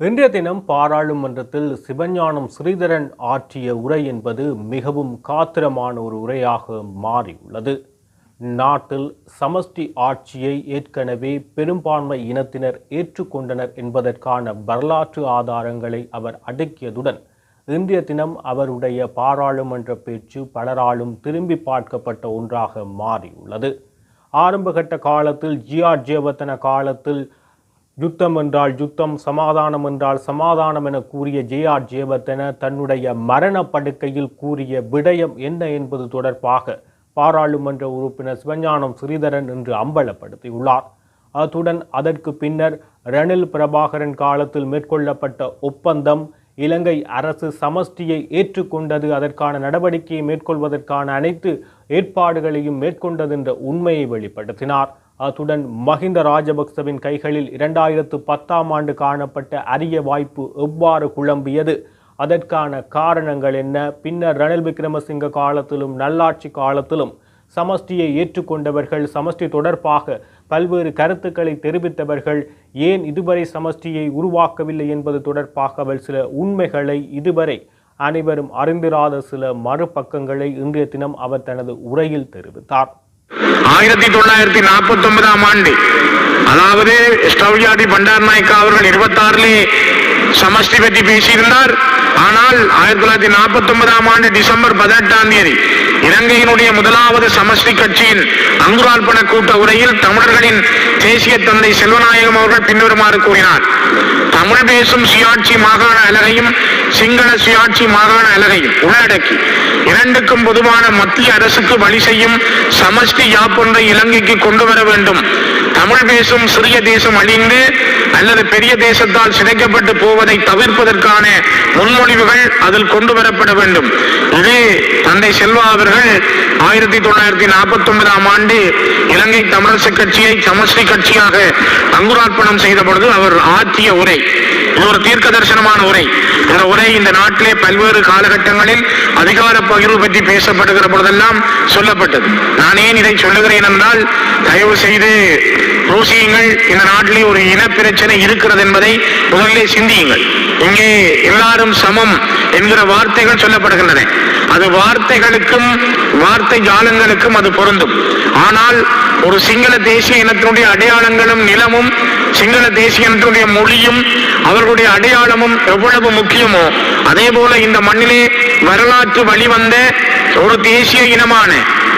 இன்றைய தினம் பாராளுமன்றத்தில் சிவஞானம் ஸ்ரீதரன் ஆற்றிய உரை என்பது மிகவும் காத்திரமான ஒரு உரையாக மாறியுள்ளது. நாட்டில் சமஷ்டி ஆட்சியை ஏற்கனவே பெரும்பான்மை இனத்தினர் ஏற்றுக்கொண்டனர் என்பதற்கான வரலாற்று ஆதாரங்களை அவர் அடுக்கியதுடன் இன்றைய தினம் அவருடைய பாராளுமன்ற பேச்சு பலராலும் திரும்பி பார்க்கப்பட்ட ஒன்றாக மாறியுள்ளது. ஆரம்பகட்ட காலத்தில் ஜிஆர் காலத்தில் யுத்தம் என்றால் யுத்தம் சமாதானம் என்றால் சமாதானம் என கூறிய ஜே ஆர் ஜேவர்தன தன்னுடைய மரண படுக்கையில் கூறிய விடயம் என்ன என்பது தொடர்பாக பாராளுமன்ற உறுப்பினர் சிவஞானம் ஸ்ரீதரன் என்று அம்பலப்படுத்தியுள்ளார். அத்துடன் அதற்கு பின்னர் ரணில் பிரபாகரன் காலத்தில் மேற்கொள்ளப்பட்ட ஒப்பந்தம் இலங்கை அரசு சமஷ்டியை ஏற்றுக்கொண்டது அதற்கான நடவடிக்கையை மேற்கொள்வதற்கான அனைத்து ஏற்பாடுகளையும் மேற்கொண்டது என்ற உண்மையை வெளிப்படுத்தினார். அத்துடன் மஹிந்த ராஜபக்சவின் கைகளில் இரண்டாயிரத்து பத்தாம் ஆண்டு காணப்பட்ட அரிய வாய்ப்பு எவ்வாறு குழம்பியது? அதற்கான காரணங்கள் என்ன? பின்னர் ரணில் விக்ரமசிங்க காலத்திலும் நல்லாட்சி காலத்திலும் சமஷ்டியை ஏற்றுக்கொண்டவர்கள் சமஷ்டி தொடர்பாக பல்வேறு கருத்துக்களை தெரிவித்தவர்கள் ஏன் இதுவரை சமஷ்டியை உருவாக்கவில்லை என்பது தொடர்பாக அவர் சில உண்மைகளை இதுவரை அனைவரும் அறிந்திராத சில மறுபக்கங்களை இன்றைய தினம் அவர் தனது உரையில் தெரிவித்தார். ஆயிரத்தி தொள்ளாயிரத்தி நாற்பத்தி ஒன்பதாம் ஆண்டு. அதாவது ஸ்டவ்யாதி பண்டார் நாயக்கா அவர்கள் இருபத்தி ஆறிலே சமஷ்டி பற்றி பேசியிருந்தார். ஆனால் ஆயிரத்தி தொள்ளாயிரத்தி நாற்பத்தி ஒன்பதாம் ஆண்டு டிசம்பர் பதினெட்டாம் தேதி இலங்கையினுடைய முதலாவது சமஷ்டி கட்சியின் அங்குரார்ப்பண கூட்ட உரையில் தமிழர்களின் தேசிய தந்தை செல்வநாயகம் அவர்கள் பின்வருமாறு கூறினார். தமிழ் பேசும் சுயாட்சி மாகாண அலகையும் சிங்கள சுயாட்சி மாகாண அலகையும் உள்ளடக்கி இரண்டுக்கும் பொதுவான மத்திய அரசுக்கு வழி செய்யும் சமஷ்டி யாப்பொன்றை இலங்கைக்கு கொண்டு வர வேண்டும். தமிழ் பேசும் சிறிய தேசம் அழிந்து அல்லது பெரிய தேசத்தால் சிதைக்கப்பட்டு போவதை தவிர்ப்பதற்கான முன்மொழிவுகள் அதில் கொண்டு வரப்பட வேண்டும். இது தந்தை செல்வா அவர்கள் ஆயிரத்தி தொள்ளாயிரத்தி நாற்பத்தி ஒன்பதாம் ஆண்டு இலங்கை தமிழரசு கட்சியை சமஷ்டி கட்சியாக அங்குரார்ப்பணம் செய்த பொழுது அவர் ஆற்றிய உரை இது ஒரு தீர்க்க தரிசனமான உரை. இந்த உரை இந்த நாட்டிலே பல்வேறு காலகட்டங்களில் அதிகார பகிர்வு பற்றி பேசப்படுகிற பொழுதெல்லாம் சொல்லப்பட்டது. நான் ஏன் இதை சொல்லுகிறேன் என்றால் தயவு செய்து ரோசியுங்கள். இந்த நாட்டிலே ஒரு இன பிரச்சனை இருக்கிறது என்பதை முதலிலே சிந்தியுங்கள். இங்கே எல்லாரும் சமம் என்கிற வார்த்தைகள் சொல்லப்படுகின்றன. அது வார்த்தைகளுக்கும் வார்த்தை ஜாலங்களுக்கும் அது பொருந்தும். ஆனால் ஒரு சிங்கள தேசிய இனத்தினுடைய அடையாளங்களும் நிலமும் சிங்கள தேசிய இனத்தினுடைய மொழியும் அவர்களுடைய அடையாளமும் எவ்வளவு முக்கியமோ அதே போல இந்த மண்ணிலே வரலாற்று வழிவந்த ஒரு தேசிய இனமான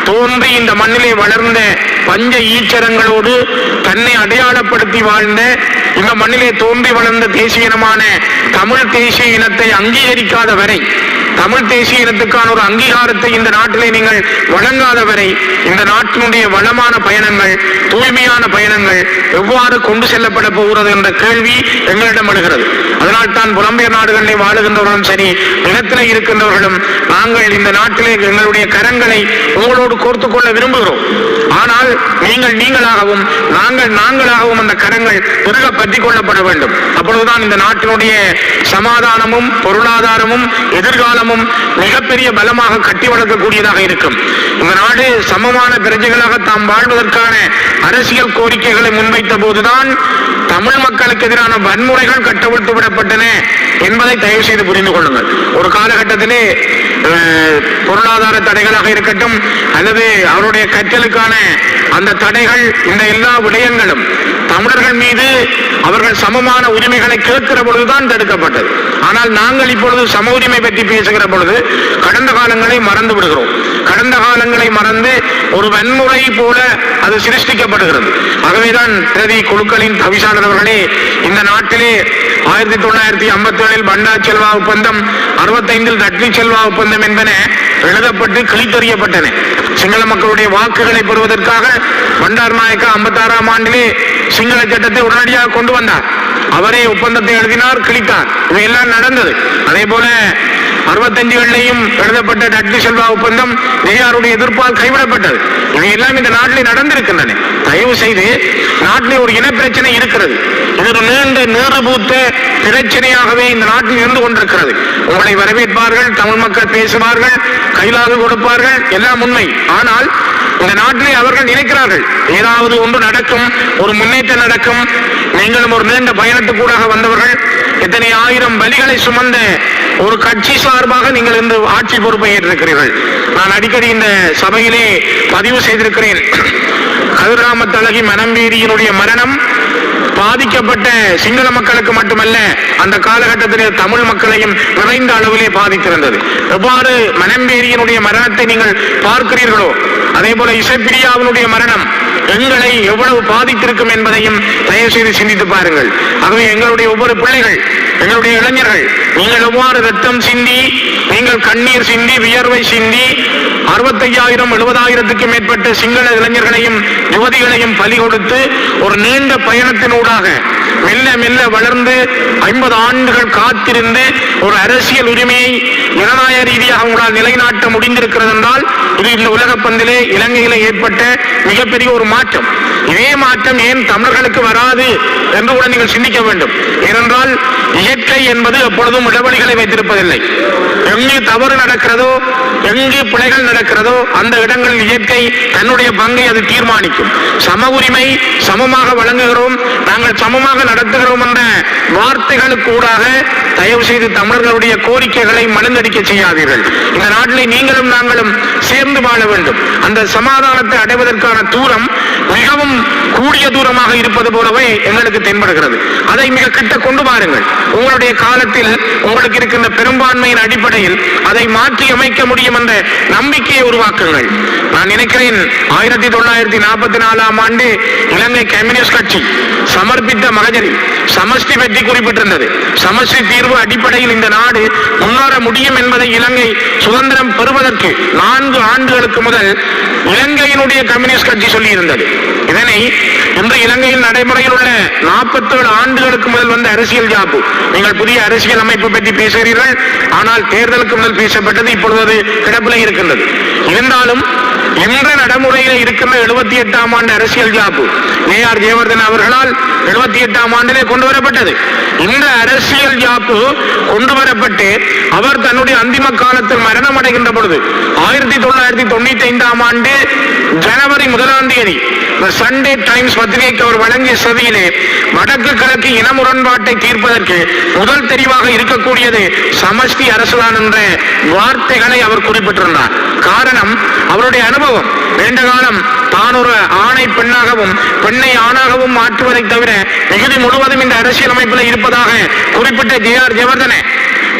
தோன்றி இந்த மண்ணிலே வளர்ந்த பஞ்ச ஈச்சரங்களோடு தன்னை அடையாளப்படுத்தி வாழ்ந்த இந்த மண்ணிலே தோன்றி வளர்ந்த தேசிய இனமான தமிழ் தேசிய இனத்தை அங்கீகரிக்காத வரை தமிழ் தேசிய இனத்துக்கான ஒரு அங்கீகாரத்தை இந்த நாட்டிலே நீங்கள் வழங்காத வரை இந்த நாட்டினுடைய வளமான பயணங்கள் தூய்மையான பயணங்கள் எவ்வாறு கொண்டு செல்லப்பட போகிறது என்ற கேள்வி எங்களிடம் எழுகிறது. அதனால் தான் புலம்பெயர் நாடுகளிலே வாழுகின்றவர்களும் சரி நிலத்திலே இருக்கின்றவர்களும் நாங்கள் இந்த நாட்டிலே எங்களுடைய கரங்களை உங்களோடு கோர்த்து கொள்ள விரும்புகிறோம். ஆனால் நீங்கள் நீங்களாகவும் நாங்கள் நாங்களாகவும் அந்த கரங்கள் திருக பற்றி கொள்ளப்பட வேண்டும். அப்பொழுதுதான் இந்த நாட்டினுடைய சமாதானமும் பொருளாதாரமும் எதிர்கால பலமும் மிகப்பெரிய பலமாக கட்டி வளர்க்கக்கூடியதாக இருக்கும். இந்த நாடு சமமான பிரஜைகளாக தாம் வாழ்வதற்கான அரசியல் கோரிக்கைகளை முன்வைத்த போதுதான் தமிழ் மக்களுக்கு எதிரான வன்முறைகள் கட்டவிழ்த்து விடப்பட்டன என்பதை தயவு செய்து புரிந்து கொள்ளுங்கள். ஒரு காலகட்டத்திலே அஹ், பொருளாதார தடைகளாக இருக்கட்டும் அல்லது அவருடைய கற்றலுக்கான அந்த தடைகள் இந்த எல்லா விடயங்களும் தமிழர்கள் மீது அவர்கள் சமமான உரிமைகளை கேட்கிற பொழுதுதான் தடுக்கப்பட்டது ஆனால் நாங்கள் இப்பொழுது சம உரிமை பற்றி பேசுகிற பொழுது கடந்த காலங்களை மறந்து விடுகிறோம். கடந்த காலங்களை மறந்து ஒரு வன்முறை போல அது சிருஷ்டிக்கப்படுகிறது. ஆகவேதான் பிரதி குழுக்களின் தவிசாளர்களே இந்த நாட்டிலே ஆயிரத்தி தொள்ளாயிரத்தி ஐம்பத்தி ஏழில் பண்டா செல்வா ஒப்பந்தம் அறுபத்தைந்தில் தட்லி செல்வா ஒப்பந்தம் என்பன எழுதப்பட்டு கிழித்தறியப்பட்டன. சிங்கள மக்களுடைய வாக்குகளை பெறுவதற்காக பண்டார் நாயக்கா ஐம்பத்தாறாம் ஆண்டிலே சிங்கள சட்டத்தை உடனடியாக கொண்டு வந்தார். அவரே ஒப்பந்தத்தை எழுதினார் கிழித்தார். இவையெல்லாம் நடந்தது. அதே போல அறுபத்தஞ்சுகளிலையும் எழுதப்பட்ட டட்லி செல்வா ஒப்பந்தம் நெய்யாருடைய எதிர்ப்பால் கைவிடப்பட்டது. இவையெல்லாம் இந்த நாட்டிலே நடந்திருக்கின்றன. தயவு செய்து நாட்டிலே ஒரு இனப்பிரச்சனை இருக்கிறது. இது ஒரு நீண்ட நீறுபூத்த பிரச்சனையாகவே இந்த நாட்டில் இருந்து கொண்டிருக்கிறது. உங்களை வரவேற்பார்கள் தமிழ் மக்கள் பேசுவார்கள் கைலாக கொடுப்பார்கள் எல்லாம் உண்மை. ஆனால் இந்த நாட்டிலே அவர்கள் நினைக்கிறார்கள் ஏதாவது ஒன்று நடக்கும் ஒரு முன்னேற்றம் நடக்கும். நீங்களும் ஒரு நீண்ட பயணத்துக்கூடாக வந்தவர்கள் எத்தனை ஆயிரம் பலிகளை சுமந்த ஒரு கட்சி சார்பாக நீங்கள் இந்த ஆட்சி பொறுப்பை ஏற்றிருக்கிறீர்கள் நான் அடிக்கடி இந்த சபையிலே பதிவு செய்திருக்கிறேன். கதிராமத்தழகி மனம்பீதியினுடைய மரணம் பாதிக்கப்பட்ட சிங்கள மக்களுக்கு மட்டுமல்ல அந்த காலகட்டத்தில் தமிழ் மக்களையும் நிறைந்த அளவிலே பாதித்திருந்தது. எவ்வாறு மனம்பேரியனுடைய மரணத்தை நீங்கள் பார்க்கிறீர்களோ அதே போல இசைப்பிரியாவினுடைய மரணம் எங்களை எவ்வளவு பாதித்திருக்கும் என்பதையும் தயவு செய்து சிந்தித்து பாருங்கள். ஆகவே எங்களுடைய ஒவ்வொரு பிள்ளைகள் எங்களுடைய இளைஞர்கள் நீங்கள் எவ்வாறு ரத்தம் சிந்தி நீங்கள் கண்ணீர் சிந்தி வியர்வை சிந்தி அறுபத்தையாயிரம் எழுபதாயிரத்துக்கு மேற்பட்ட சிங்கள இளைஞர்களையும் யுவதிகளையும் பலி கொடுத்து ஒரு நீண்ட பயணத்தினூடாக மெல்ல மெல்ல வளர்ந்து ஐம்பது ஆண்டுகள் காத்திருந்து ஒரு அரசியல் உரிமையை ஜனநாயக ரீதியாக உங்களால் நிலைநாட்ட முடிந்திருக்கிறது என்றால் இது இந்த உலக பந்திலே இலங்கையில ஏற்பட்ட மிகப்பெரிய ஒரு மாற்றம். இதே மாற்றம் ஏன் தமிழர்களுக்கு வராது என்று கூட நீங்கள் சிந்திக்க வேண்டும். ஏனென்றால் இயற்கை என்பது எப்பொழுதும் இடைவெளிகளை வைத்திருப்பதில்லை. எங்கு தவறு நடக்கிறதோ எங்கு பிழைகள் நடக்கிறதோ அந்த இடங்களில் இயற்கை தன்னுடைய பங்கை அது தீர்மானிக்கும். சம உரிமை சமமாக வழங்குகிறோம் நாங்கள் சமமாக நடத்துகிறோம் என்ற வார்த்தைகளுக்கு ஊடாக தயவு செய்து தமிழர்களுடைய கோரிக்கைகளை மலர்ந்தடிக்க செய்யாதீர்கள். இந்த நாட்டிலே நீங்களும் நாங்களும் சேர்ந்து வாழ வேண்டும். அந்த சமாதானத்தை அடைவதற்கான தூரம் மிகவும் கூடிய தூரமாக இருப்பது போலவே எங்களுக்கு தென்படுகிறது. அதை மிக கிட்ட கொண்டு பாருங்கள் உங்களுடைய காலத்தில் உங்களுக்கு இருக்கின்ற பெரும்பான்மையின் அடிப்படையில் அதை மாற்றி அமைக்க முடியும் என்ற நம்பிக்கையை உருவாக்குங்கள். நான் நினைக்கிறேன் ஆயிரத்தி தொள்ளாயிரத்தி நாற்பத்தி நாலாம் ஆண்டு இலங்கை கம்யூனிஸ்ட் கட்சி சமர்ப்பித்த மகஜரி சமஷ்டி பற்றி குறிப்பிட்டிருந்தது. சமஷ்டி தீர்வு அடிப்படையில் இந்த நாடு முன்னேற முடியும் என்பதை இலங்கை சுதந்திரம் பெறுவதற்கு நான்கு ஆண்டுகளுக்கு முதல் இலங்கையினுடைய கம்யூனிஸ்ட் கட்சி சொல்லியிருந்தது. இதனை இன்று இலங்கையில் நடைமுறையில் உள்ள நாற்பத்தேழு ஆண்டுகளுக்கு முதல் வந்த அரசியல் ஜாப்பு. நீங்கள் புதிய அரசியல் அமைப்பு பற்றி பேசுகிறீர்கள் ஆனால் தேர்தலுக்கு முதல் பேசப்பட்டது இப்பொழுது கிடப்பில் இருக்கின்றது. இருந்தாலும் இன்று நடைமுறையில் இருக்கின்ற எழுபத்தி எட்டாம் ஆண்டு அரசியல் ஜாப்பு. ஏ ஆர் ஜெயவர்தன் அவர்களால் எழுபத்தி எட்டாம் ஆண்டிலே கொண்டு வரப்பட்டது இந்த அரசியல் ஜாப்பு கொண்டு வரப்பட்டு அவர் தன்னுடைய அந்திம காலத்தில் மரணம் அடைகின்ற பொழுது ஆயிரத்தி தொள்ளாயிரத்தி தொண்ணூத்தி ஐந்தாம் ஆண்டு ஜனவரி முதலாம் தேதி சண்டே டைம்ஸ் பத்திரிகைக்கு அவர் வழங்கிய சதியிலே வடக்கு கிழக்கு இன முரண்பாட்டை தீர்ப்பதற்கு முதல் தெரிவாக இருக்கக்கூடியது சமஷ்டி அரசுதான் என்ற வார்த்தைகளை அவர் குறிப்பிட்டிருந்தார். காரணம் அவருடைய அனுபவம் நீண்ட காலம் தான் ஒரு ஆணை பெண்ணாகவும் பெண்ணை ஆணாகவும் மாற்றுவதை தவிர மிகுதி முழுவதும் இந்த அரசியல் அமைப்பில் இருப்பதாக குறிப்பிட்ட ஜே ஆர் ஜெயவர்தனே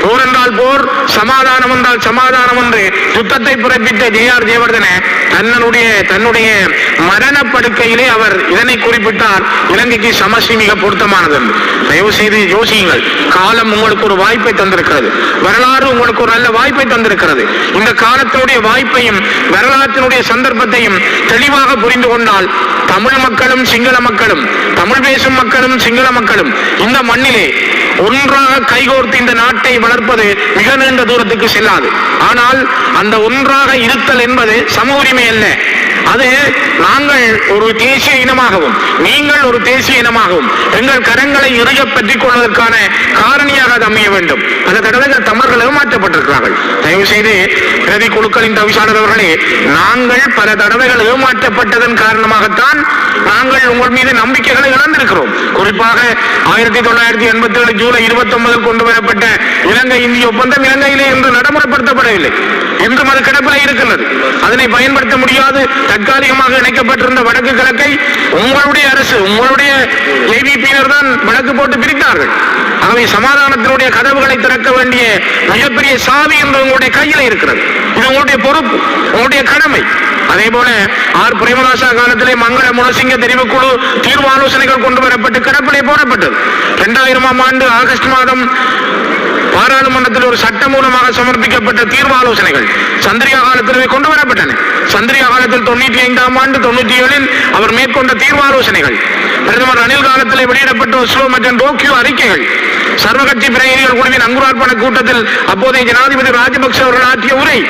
போர் என்றால் போர் சமாதானம் என்றால் சமாதானம் என்று யுத்தத்தை பிறப்பித்த ஜே ஆர் ஜெயவர்தன தன்னுடைய தன்னுடைய மரணப்படுக்கையிலே அவர் இதனை குறிப்பிட்டார். இலங்கைக்கு சமசி மிக பொருத்தமானது என்று. தயவு செய்து யோசியுங்கள். காலம் உங்களுக்கு ஒரு வாய்ப்பை தந்திருக்கிறது. வரலாறு உங்களுக்கு ஒரு நல்ல வாய்ப்பை தந்திருக்கிறது. இந்த காலத்தினுடைய வாய்ப்பையும் வரலாற்றினுடைய சந்தர்ப்பத்தையும் தெளிவாக புரிந்து கொண்டால் தமிழ் மக்களும் சிங்கள மக்களும் தமிழ் பேசும் மக்களும் சிங்கள மக்களும் இந்த மண்ணிலே ஒன்றாக கைகோர்த்து இந்த நாட்டை வளர்ப்பது மிக நீண்ட தூரத்துக்கு செல்லாது. ஆனால் அந்த ஒன்றாக இருத்தல் என்பது சம உரிமை அல்ல. அது நாங்கள் ஒரு தேசிய இனமாகவும் நீங்கள் ஒரு தேசிய இனமாகவும் எங்கள் கரங்களை இறுக பற்றிக் கொள்வதற்கான காரணியாக அது அமைய வேண்டும். அந்த தடவைகள் தமிழர்கள் ஏமாற்றப்பட்டிருக்கிறார்கள். தயவு செய்து பிரதி குழுக்களின் தவிசாளர் அவர்களே நாங்கள் பல தடவைகள் ஏமாற்றப்பட்டதன் காரணமாகத்தான் நாங்கள் உங்கள் மீது நம்பிக்கைகளை இழந்திருக்கிறோம். குறிப்பாக ஆயிரத்தி தொள்ளாயிரத்தி எண்பத்தி ஏழு ஜூலை இருபத்தி ஒன்பதில் கொண்டு வரப்பட்ட இலங்கை இந்திய ஒப்பந்தம் இலங்கையிலே இன்று நடைமுறைப்படுத்தப்படவில்லை. இன்றும் அது கிடப்பில் இருக்கிறது. அதனை பயன்படுத்த முடியாது. தற்காலிகமாக இணைக்கப்பட்டிருந்த வடக்கு கிழக்கை உங்களுடைய அரசு உங்களுடைய ஏபிபியினர் தான் வடக்கு போட்டு பிரித்தார்கள். ஆகவே சமாதானத்தினுடைய கதவுகளை திறக்க வேண்டிய மிகப்பெரிய சாவி என்று உங்களுடைய கையில் இருக்கிறது. இது உங்களுடைய பொறுப்பு உங்களுடைய கடமை. அதே போல ஆர். பிரேமதாசா காலத்திலே மங்கள முனசிங்க தெரிவுக்குழு தீர்வு ஆலோசனைகள் கொண்டு வரப்பட்டு கடப்பிலே போடப்பட்டது. இரண்டாயிரமாம் ஆண்டு ஆகஸ்ட் மாதம் பாராளுமன்றத்தில் ஒரு சட்ட மூலமாக சமர்ப்பிக்கப்பட்ட தீர்வு ஆலோசனைகள் சந்திரிகா காலத்திலே கொண்டு வரப்பட்டன. சந்திரியா காலத்தில் தொண்ணூற்றி ஐந்தாம் ஆண்டு தொண்ணூற்றி ஏழில் அவர் மேற்கொண்ட தீர்வு ஆலோசனைகள் பிரதமர் ரணில் காலத்திலே வெளியிடப்பட்ட ஒஸ்லோ மற்றும் டோக்கியோ அறிக்கைகள். சர்வகட்சி பிரதிநிதிகள் குழுவின் அங்குரார்ப்பண கூட்டத்தில் அப்போதைய ஜனாதிபதி ராஜபக்சே அவர்கள் ஆற்றிய உரை.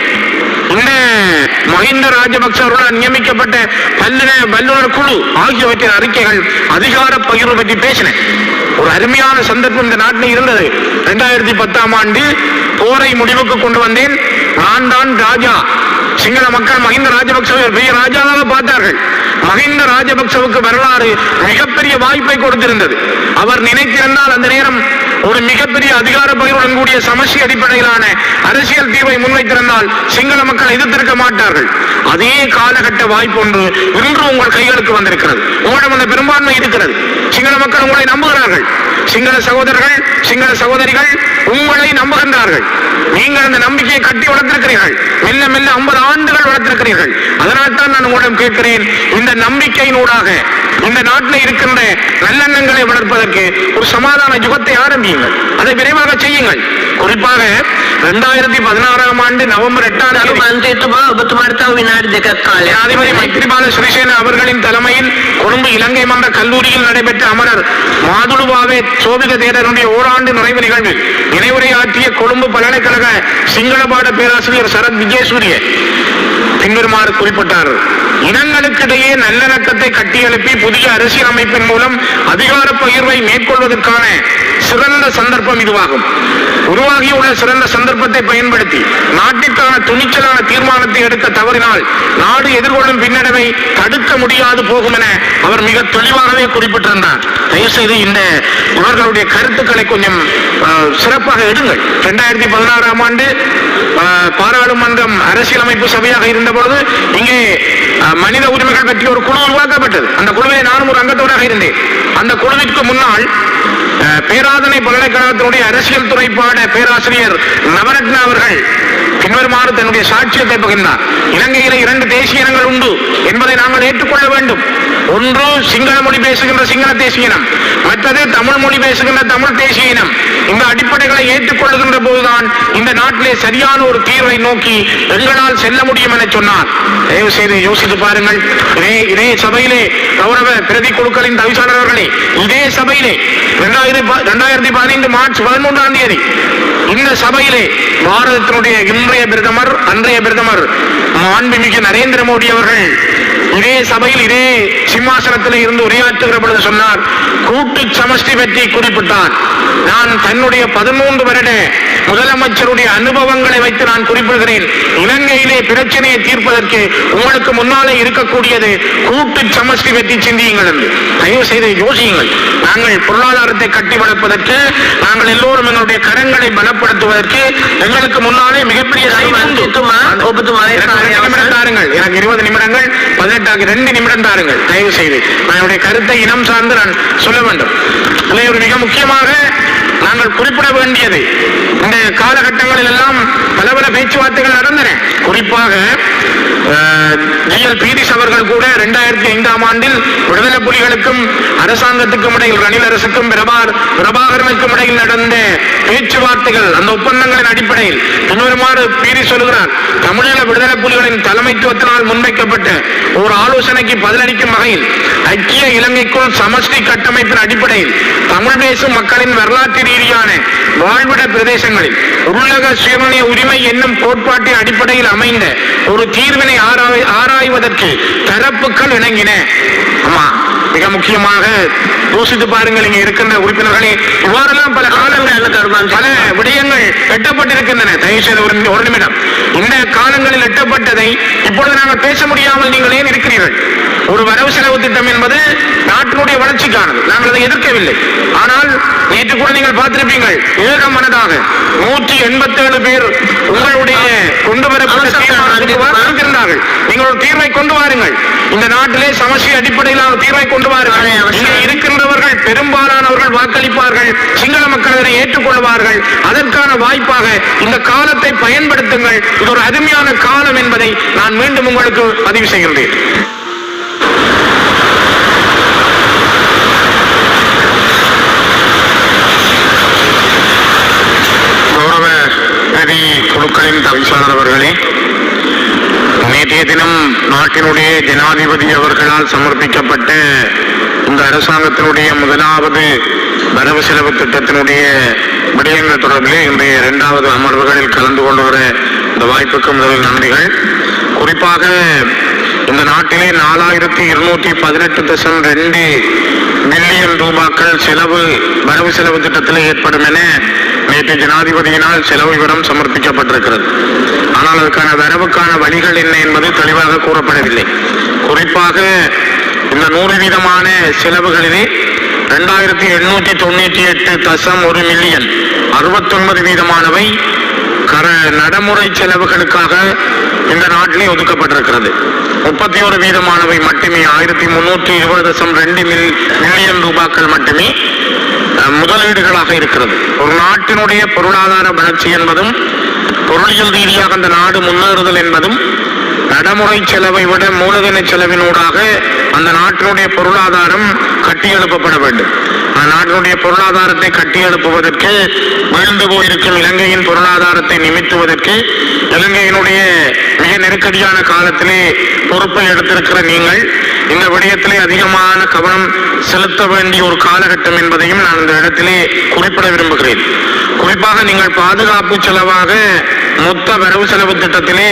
மஹிந்த ராஜபக்ச அவர்களால் நியமிக்கப்பட்ட பல்லுநர் வல்லுநர் குழு ஆகியவற்றின் அறிக்கைகள் அதிகார பகிர்வு பற்றி பேசின. ஒரு அருமையான சந்தர்ப்பம் இந்த நாட்டில் இருந்தது. இரண்டாயிரத்தி பத்தாம் ஆண்டு போரை முடிவுக்கு கொண்டு வந்தேன். நான் தான் ராஜா. சிங்கள மக்கள் மகிந்த ராஜபக்சவை பெரிய ராஜாவாக பார்த்தார்கள். மகிந்த ராஜபக்சவுக்கு வரலாறு மிகப்பெரிய வாய்ப்பை கொடுத்திருந்தது. அவர் நினைத்திருந்தால் அந்த நேரம் ஒரு மிகப்பெரிய அதிகார பகிர்வுடன் கூடிய சமஸ்டி அடிப்படையிலான அரசியல் தீர்வை முன்வைத்திருந்தால் சிங்கள மக்கள் எதிர்த்திருக்க மாட்டார்கள். அதே காலகட்ட வாய்ப்பு ஒன்று இன்று உங்கள் கைகளுக்கு வந்திருக்கிறது. உங்களிடம் அந்த பெரும்பான்மை இருக்கிறது. சிங்கள மக்கள் உங்களை நம்புகிறார்கள். சிங்கள சகோதரர்கள் சிங்கள சகோதரிகள் உங்களை நம்புகின்றார்கள். நீங்கள் அந்த நம்பிக்கையை கட்டி வளர்த்திருக்கிறீர்கள். மெல்ல மெல்ல ஐம்பது ஆண்டுகள் வளர்த்திருக்கிறீர்கள். அதனால் தான் நான் உங்களிடம் கேட்கிறேன் இந்த நம்பிக்கையினூடாக இந்த நாட்டில் இருக்கின்ற நல்லெண்ணங்களை வளர்ப்பதற்கு ஒரு சமாதான யுகத்தை செய்யுங்கள். அதை விரைவாக செய்யுங்கள். குறிப்பாக இரண்டாயிரத்தி பதினாறாம் ஆண்டு நவம்பர் எட்டாம் தேதி. சிறிசேன அவர்களின் தலைமையில் கொழும்பு இலங்கை மன்ற கல்லூரியில் நடைபெற்ற அமரர் மாதுளுவாவே சோபிக தேரருடைய ஓராண்டு நிறைவு நிகழ்வில் நினைவுரையாற்றிய கொழும்பு பல்கலைக்கழக சிங்கள பாட பேராசிரியர் சரத் விஜயசூரிய. பின்வருமாறு குறிப்பிட்டார் இனங்களுக்கிடையே நல்லிணக்கத்தை கட்டியெழுப்பி புதிய அரசியல் அமைப்பின் மூலம் அதிகார பகிர்வை மேற்கொள்வதற்கான சிறந்த சந்தர்ப்பம் இதுவாகும். உருவாகியுள்ள சிறந்த சந்தர்ப்பத்தை பயன்படுத்தி நாட்டிற்கான துணிச்சலான தீர்மானத்தை எடுக்க தவறினால் நாடு எதிர்கொள்ளும் பின்னடைவை தடுக்க முடியாது போகும் என அவர் மிக தெளிவாகவே குறிப்பிட்டிருந்தார். தயவுசெய்து இந்த இவர்களுடைய கருத்துக்களை கொஞ்சம் சிறப்பாக எடுங்கள். இரண்டாயிரத்தி பதினாறாம் ஆண்டு பாராளுமன்றம் அரசியலமைப்பு சபையாக இருந்த பொழுது இங்கே மனித உரிமைகள் பற்றி ஒரு குழு உருவாக்கப்பட்டது. அந்த குழுவிலே நானும் ஒரு அங்கத்தோடாக இருந்தேன். அந்த குழுவிற்கு முன்னால் பேராதனை பல்கலைக்கழகத்தினுடைய அரசியல் துறை பாட பேராசிரியர் நவரத்னா அவர்கள் பின்வருமாறு தன்னுடைய சாட்சியத்தை பகிர்ந்தார். இலங்கையில இரண்டு தேசிய இனங்கள் உண்டு என்பதை நாங்கள் ஏற்றுக்கொள்ள வேண்டும். ஒன்று சிங்கள மொழி பேசுகின்ற சிங்கள தேசிய இனம் மற்றது தமிழ் மொழி பேசுகின்ற தமிழ் தேசிய இனம். இந்த அடிப்படைகளை ஏற்றுக்கொள்ளுகின்ற போதுதான் இந்த நாட்டிலே சரியான ஒரு தீர்வை நோக்கி எங்களால் செல்ல முடியும் என சொன்னார். தயவு செய்து யோசித்து பாருங்கள். இதே இதே சபையிலே கௌரவ பிரதி குழுக்களின் தவிசாளர்களே இதே சபையிலே இரண்டாயிரத்தி இரண்டாயிரத்தி பதினைந்து மார்ச் பதிமூன்றாம் தேதி இந்த சபையிலே பாரதத்தினுடைய இன்றைய பிரதமர் அன்றைய பிரதமர் மாண்புமிகு நரேந்திர மோடி அவர்கள் இதே சபையில் இதே சிம்மாசனத்தில் இருந்து உரையாற்றுகிற பொழுது சொன்னார் கூட்டு சமஷ்டி பற்றி குறிப்பிட்டார். நான் தன்னுடைய பதிமூன்று வருட முதலமைச்சருடைய அனுபவங்களை வைத்து நான் குறிப்பிடுகிறேன். உண்மையிலே பிரச்சனையை தீர்ப்பதற்கு உங்களுக்கு முன்னாலே இருக்கக்கூடியது கூட்டு சமஷ்டி பற்றி சிந்தியுங்கள் தயவு செய்து யோசியுங்கள். நாங்கள் பொருளாதாரத்தை கட்டி வளர்ப்பதற்கு நாங்கள் எல்லோரும் எங்களுடைய கரங்களை பலப்படுத்துவதற்கு எங்களுக்கு முன்னாலே மிகப்பெரிய தாருங்கள். எனக்கு இருபது நிமிடங்கள் பதினெட்டாக்கு ரெண்டு நிமிடம் தாருங்கள். தயவு செய்து என்னுடைய கருத்தை இனம் சார்ந்து நான் சொல்ல வேண்டும். அதில் ஒரு மிக முக்கியமாக நாங்கள் குறிப்பிட வேண்டியது. இந்த காலகட்டங்களில் எல்லாம் பல பல பேச்சுவார்த்தைகள் நடந்தன. குறிப்பாக ஜிஎல் பீரிஸ் அவர்கள் கூட இரண்டாயிரத்தி ஐந்தாம் ஆண்டில் விடுதலை புலிகளுக்கும் அரசாங்கத்துக்கும் இடையில் ரணில் அரசுக்கும் பிரபாகரனுக்கும் இடையில் நடந்த பேச்சுவார்த்தைகள் அந்த ஒப்பந்தங்களின் அடிப்படையில் பின்வருமாறு பீரி சொல்கிறார் தமிழீழ விடுதலை புலிகளின் தலைமைத்துவத்தினால் முன்வைக்கப்பட்ட ஒரு ஆலோசனைக்கு பதிலளிக்கும் வகையில் ஐக்கிய இலங்கைக்குள் சமஷ்டி கட்டமைப்பின் அடிப்படையில் தமிழ் பேசும் மக்களின் வரலாற்று ரீதியான வாழ்விட பிரதேசங்களில் உள்ளக சுயமனிய உரிமை என்னும் கோட்பாட்டின் அடிப்படையில் அமைந்த ஒரு தீர்வினை ஆராய் ஆராய்வதற்கு தரப்புகள் இணங்கின. ஆமா. மிக முக்கியமாக யோசித்து பாருங்கள் இங்க இருக்கின்ற உறுப்பினர்களே இவ்வாறெல்லாம் பல காலங்கள் பல விடயங்கள் எட்டப்பட்டிருக்கின்றன. தயவு செய்து ஒரு ஒரு நிமிடம். இந்த காலங்களில் எட்டப்பட்டதை இப்பொழுது நாங்கள் பேச முடியாமல் நீங்கள் ஏன் இருக்கிறீர்கள்? ஒரு வரவு செலவு திட்டம் என்பது நாட்டினுடைய வளர்ச்சிக்கானது. நாங்கள் அதை எதிர்க்கவில்லை. ஆனால் நேற்று கூட நீங்கள் பார்த்திருப்பீங்கள் ஏக மனதாக நூற்றி எண்பத்தேழு பேர் உங்களுடைய கொண்டு வரப்பட்ட தீர்மானத்துக்கு வாக்களித்திருந்தார்கள். நீங்கள் ஒரு தீர்வை கொண்டு வாருங்கள். இந்த நாட்டிலே சமஸ்டி அடிப்படையிலான தீர்வை கொண்டு இங்கே இருக்கின்றவர்கள் பெரும்பாலானவர்கள் வாக்களிப்பார்கள். சிங்கள மக்கள் அதனை ஏற்றுக்கொள்வார்கள். அதற்கான வாய்ப்பாக இந்த காலத்தை பயன்படுத்துங்கள். இது ஒரு அருமையான காலம் என்பதை நான் மீண்டும் உங்களுக்கு பதிவு செய்கின்றேன். குழுக்களின் தவிசாளர் அவர்களே நேற்றைய தினம் நாட்டினுடைய ஜனாதிபதி அவர்களால் சமர்ப்பிக்கப்பட்ட இந்த அரசாங்கத்தினுடைய முதலாவது வரவு செலவு திட்டத்தினுடைய விடயங்கள் தொடர்பில் இன்றைய இரண்டாவது அமர்வுகளில் கலந்து கொண்டு வர இந்த வாய்ப்புக்கு முதலில் நன்றிகள். குறிப்பாக இந்த நாட்டிலே நாலாயிரத்தி இருநூற்றி பதினெட்டு தசம் ரெண்டு மில்லியன் ரூபாக்கள் செலவு வரவு செலவு திட்டத்தில் ஏற்படும் என நேற்று ஜனாதிபதியினால் செலவு விவரம் சமர்ப்பிக்கப்பட்டிருக்கிறது. ஆனால் அதுக்கான வரவுக்கான வழிகள் என்ன என்பது தெளிவாக கூறப்படவில்லை. குறிப்பாக இந்த நூறு வீதமான செலவுகளிலே ரெண்டாயிரத்தி எண்ணூற்றி தொண்ணூற்றி எட்டு தசம் ஒரு மில்லியன் அறுபத்தொன்பது வீதமானவை கர நடைமுறை செலவுகளுக்காக இந்த நாட்டிலே ஒதுக்கப்பட்டிருக்கிறது. முப்பத்தி ஒரு வீதமானவை மட்டுமே ஆயிரத்தி முன்னூற்றி இருபது தசம் ரெண்டு மில் மில்லியன் ரூபாக்கள் மட்டுமே முதலீடுகளாக இருக்கிறது. ஒரு நாட்டினுடைய பொருளாதார வளர்ச்சி என்பதும் பொருளியல் ரீதியாக அந்த நாடு முன்னேறுதல் என்பதும் நடைமுறை செலவை விட மூலதன செலவினூடாக அந்த நாட்டினுடைய பொருளாதாரம் கட்டியெழுப்பப்பட வேண்டும். அந்த நாட்டினுடைய பொருளாதாரத்தை கட்டியெழுப்புவதற்கு விழுந்து போயிருக்கும் இலங்கையின் பொருளாதாரத்தை நிமித்துவதற்கு இலங்கையினுடைய மிக நெருக்கடியான காலத்திலே பொறுப்பை எடுத்திருக்கிற நீங்கள் இந்த விடயத்திலே அதிகமான கவனம் செலுத்த வேண்டிய ஒரு காலகட்டம் என்பதையும் நான் இந்த இடத்திலே குறிப்பிட விரும்புகிறேன். குறிப்பாக நீங்கள் பாதுகாப்பு செலவாக மொத்த வரவு செலவு திட்டத்திலே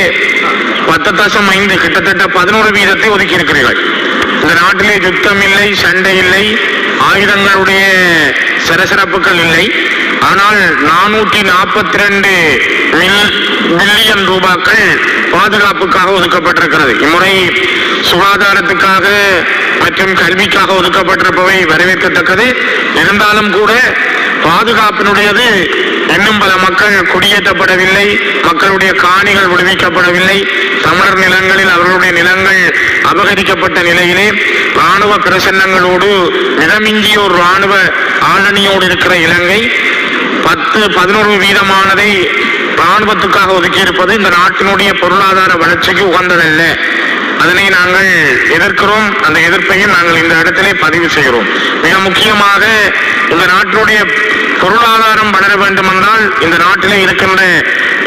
பத்து தசம் ஐந்து கிட்டத்தட்ட பதினோரு வீதத்தை ஒதுக்கி இருக்கிறீர்கள் இந்த நாட்டிலே யுத்தம் இல்லை சண்டை இல்லை ஆயுதங்களுடைய சிறசிறப்புகள் இல்லை. ஆனால் நானூற்றி நாற்பத்தி ரெண்டு மில்லியன் ரூபாக்கள் பாதுகாப்புக்காக ஒதுக்கப்பட்டிருக்கிறது. இம்முறை சுகாதாரத்துக்காக மற்றும் கல்விக்காக ஒதுக்கப்பட்டிருப்பவை வரவேற்கத்தக்கது. இருந்தாலும் கூட பாதுகாப்பினுடையது இன்னும் பல மக்கள் குடியேற்றப்படவில்லை மக்களுடைய காணிகள் விடுவிக்கப்படவில்லை. தமிழர் நிலங்களில் அவர்களுடைய நிலங்கள் அபகரிக்கப்பட்ட நிலையிலே ராணுவ பிரசன்னங்களோடு மிதமிஞ்சிய ஒரு ராணுவ ஆளணியோடு இருக்கிற இலங்கை பத்து பதினோரு வீதமானதை ராணுவத்துக்காக ஒதுக்கியிருப்பது இந்த நாட்டினுடைய பொருளாதார வளர்ச்சிக்கு உகந்ததல்ல. அதனை நாங்கள் எதிர்க்கிறோம். அந்த எதிர்ப்பையும் நாங்கள் இந்த இடத்திலே பதிவு செய்கிறோம். மிக முக்கியமாக இந்த நாட்டினுடைய பொருளாதாரம் வளர வேண்டுமென்றால் இந்த நாட்டிலே இருக்கின்ற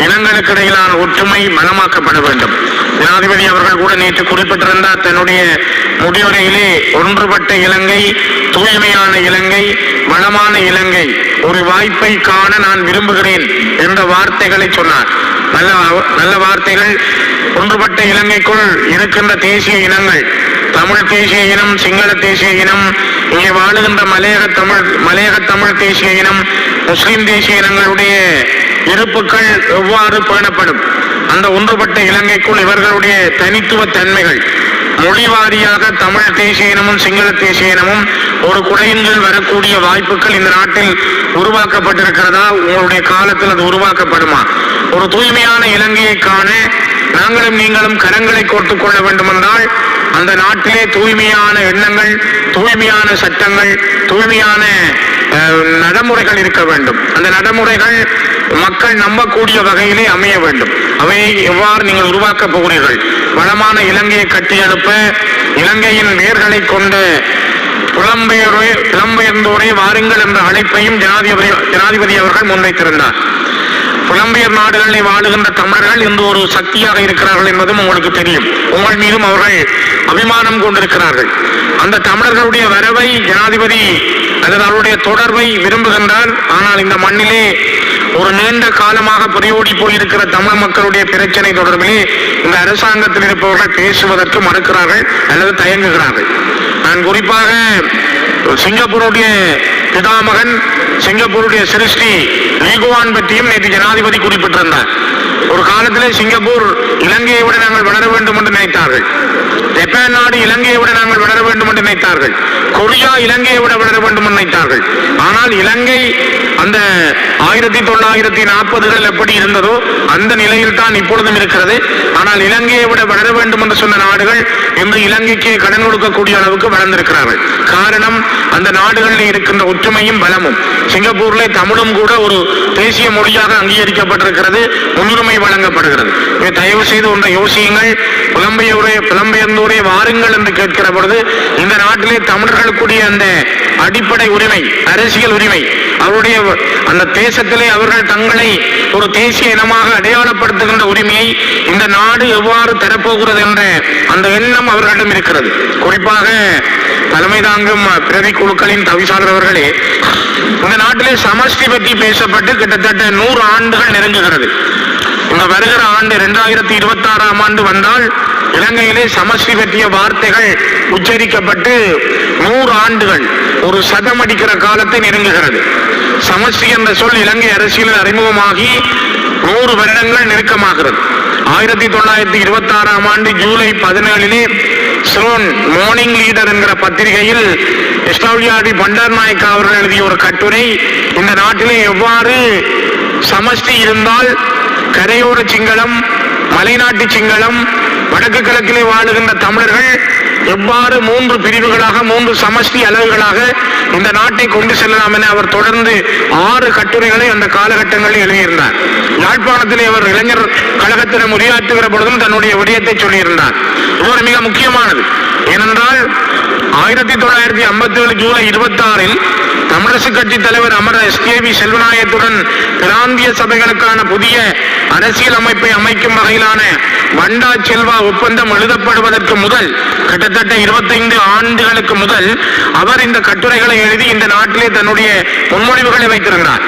இனங்களுக்கு இடையிலான ஒற்றுமை பலமாக்கப்பட வேண்டும். ஜனாதிபதி அவர்கள் கூட நேற்று குறிப்பிட்டிருந்தார் தன்னுடைய முடிவுரையிலே ஒன்றுபட்ட இலங்கை தூய்மையான இலங்கை வளமான இலங்கை ஒரு வாய்ப்பை காண நான் விரும்புகிறேன் என்ற வார்த்தைகளை சொன்னார். நல்ல நல்ல வார்த்தைகள். ஒன்றுபட்ட இலங்கைக்குள் இருக்கின்ற தேசிய இனங்கள் தமிழ் தேசிய இனம் சிங்கள தேசிய இனம் இங்கே வாழுகின்ற மலையக தமிழ் மலையக தமிழ் தேசிய இனம் முஸ்லிம் தேசிய இனங்களுடைய இருப்புகள் எவ்வாறு பேணப்படும்? அந்த ஒன்றுபட்ட இலங்கைக்குள் இவர்களுடைய தனித்துவ தன்மைகள். மொழி வாரியாக தமிழ் தேசிய இனமும் சிங்கள தேசிய இனமும் ஒரு குடையின்கள் வரக்கூடிய வாய்ப்புகள் இந்த நாட்டில் உருவாக்கப்பட்டிருக்கிறதா? உங்களுடைய காலத்தில் அது உருவாக்கப்படுமா? ஒரு தூய்மையான இலங்கையை காண நாங்களும் நீங்களும் கரங்களை கோர்த்துக் கொள்ள வேண்டுமென்றால் அந்த நாட்டிலே தூய்மையான எண்ணங்கள் தூய்மையான சட்டங்கள் தூய்மையான நடைமுறைகள் இருக்க வேண்டும். அந்த நடைமுறைகள் மக்கள் நம்பக்கூடிய வகையிலே அமைய வேண்டும். அவை எவ்வாறு நீங்கள் உருவாக்கப் போகிறீர்கள்? வளமான இலங்கையை கட்டியெழுப்ப இலங்கையின் நேர்களை கொண்ட புலம்பெயர்வே புலம்பெயர்ந்தோரை வாருங்கள் என்ற அழைப்பையும் ஜனாதிபதி ஜனாதிபதி அவர்கள் முன்வைத்திருந்தார். புலம்பெயர் நாடுகளில் வாழுகின்ற தமிழர்கள் இந்த ஒரு சக்தியாக இருக்கிறார்கள் என்பதும் உங்களுக்கு தெரியும். உங்கள் மீதும் அவர்கள் அபிமானம் கொண்டிருக்கிறார்கள். அந்த தமிழர்களுடைய வரவை ஜனாதிபதி அல்லது அவருடைய தொடர்பை விரும்புகின்றார். ஆனால் இந்த மண்ணிலே ஒரு நீண்ட காலமாக புரியோடி போயிருக்கிற தமிழ் மக்களுடைய பிரச்சனை தொடர்பிலே இந்த அரசாங்கத்தில் இருப்பவர்கள் பேசுவதற்கு மறுக்கிறார்கள் அல்லது தயங்குகிறார்கள். நான் குறிப்பாக சிங்கப்பூருடைய பிதாமகன் சிங்கப்பூருடைய சிருஷ்டி லீகுவான் பற்றியும் நேற்று ஜனாதிபதி குறிப்பிட்டிருந்தார். ஒரு காலத்திலே சிங்கப்பூர் இலங்கையை விட நாங்கள் வளர வேண்டும் என்று நினைத்தார்கள். ஜப்பான் நாடு இலங்கையை விட நாங்கள் வளர வேண்டும் என்று நினைத்தார்கள். கொரியா இலங்கையை விட வளர வேண்டும் என்று நினைத்தார்கள். ஆனால் இலங்கை அந்த ஆயிரத்தி தொள்ளாயிரத்தி நாற்பதுகள் எப்படி இருந்ததோ அந்த நிலையில் தான் இப்பொழுதும் இருக்கிறது. ஆனால் இலங்கையை விட வளர வேண்டும் என்று சொன்ன நாடுகள் இன்று இலங்கைக்கு கடன் கொடுக்கக்கூடிய அளவுக்கு வளர்ந்திருக்கிறார்கள். காரணம் அந்த நாடுகளில் இருக்கின்ற ஒற்றுமையும் பலமும். சிங்கப்பூர்ல தமிழும் கூட ஒரு தேசிய மொழியாக அங்கீகரிக்கப்பட்டிருக்கிறது. முன்னுரிமை உரிமை வழங்கப்படுகிறது. தயவு செய்து ஒன்றை யோசியுங்கள். புலம்பெயருடைய புலம்பெயர்ந்தோரே வாருங்கள் என்று கேட்கிற பொழுது இந்த நாட்டிலே தமிழர்களுக்குரிய அந்த அடிப்படை உரிமை அரசியல் உரிமை அவருடைய அந்த தேசத்திலே அவர்கள் தங்களை ஒரு தேசிய இனமாக அடையாளப்படுத்துகின்ற உரிமையை இந்த நாடு எவ்வாறு தரப்போகிறது என்ற அந்த எண்ணம் அவர்களிடம் இருக்கிறது. குறிப்பாக தலைமை தாங்கும் பிரதி குழுக்களின் தவிசாளர் அவர்களே இந்த நாட்டிலே சமஷ்டி பற்றி பேசப்பட்டு கிட்டத்தட்ட நூறு ஆண்டுகள் நெருங்குகிறது. இந்த வருகிற ஆண்டு இரண்டாயிரத்தி இருபத்தி ஆறாம் ஆண்டு வந்தால் இலங்கையிலே சமஷ்டி பற்றிய வார்த்தைகள் உச்சரிக்கப்பட்டு நூறு ஆண்டுகள் ஒரு சதம் அடிக்கிற காலத்தை நெருங்குகிறது சமஷ்டி என்ற சொல் இலங்கை அரசியலில் அறிமுகமாகி நூறு வருடங்கள் நெருக்கமாகிறது. ஆயிரத்தி தொள்ளாயிரத்தி இருபத்தி ஆறாம் ஆண்டு ஜூலை பதினேழிலே ஸ்ரோன் மார்னிங் லீடர் என்கிற பத்திரிகையில் இஸ்லாமியாடி பண்டார் நாயக் அவர்கள் எழுதிய ஒரு கட்டுரை இந்த நாட்டிலே எவ்வாறு சமஷ்டி இருந்தால் கரையோர சிங்களம் மலைநாட்டு சிங்களம் வடக்கு கிழக்கிலே வாழுகின்ற தமிழர்கள் எவ்வாறு மூன்று பிரிவுகளாக மூன்று சமஷ்டி அளவுகளாக இந்த நாட்டை கொண்டு செல்லலாம் என அவர் தொடர்ந்து ஆறு கட்டுரைகளை அந்த காலகட்டங்களில் எழுதியிருந்தார். யாழ்ப்பாணத்திலே அவர் இளைஞர் கழகத்திடம் உரையாற்றுகிற பொழுதும் தன்னுடைய விடயத்தை சொல்லியிருந்தார். இது ஒரு மிக முக்கியமானது. ஏனென்றால் ஆயிரத்தி தொள்ளாயிரத்தி ஐம்பத்தி ஏழு ஜூலை இருபத்தி ஆறில் தமிழரசு கட்சி தலைவர் அமர வி செல்வநாயகத்துடன் பிராந்திய சபைகளுக்கான புதிய அரசியல் அமைப்பை அமைக்கும் வகையிலான வண்டா செல்வா ஒப்பந்தம் எழுதப்படுவதற்கு முதல் கிட்டத்தட்ட இருபத்தைந்து ஆண்டுகளுக்கு முதல் அவர் இந்த கட்டுரைகளை எழுதி இந்த நாட்டிலே தன்னுடைய முன்மொழிவுகளை வைத்திருந்தார்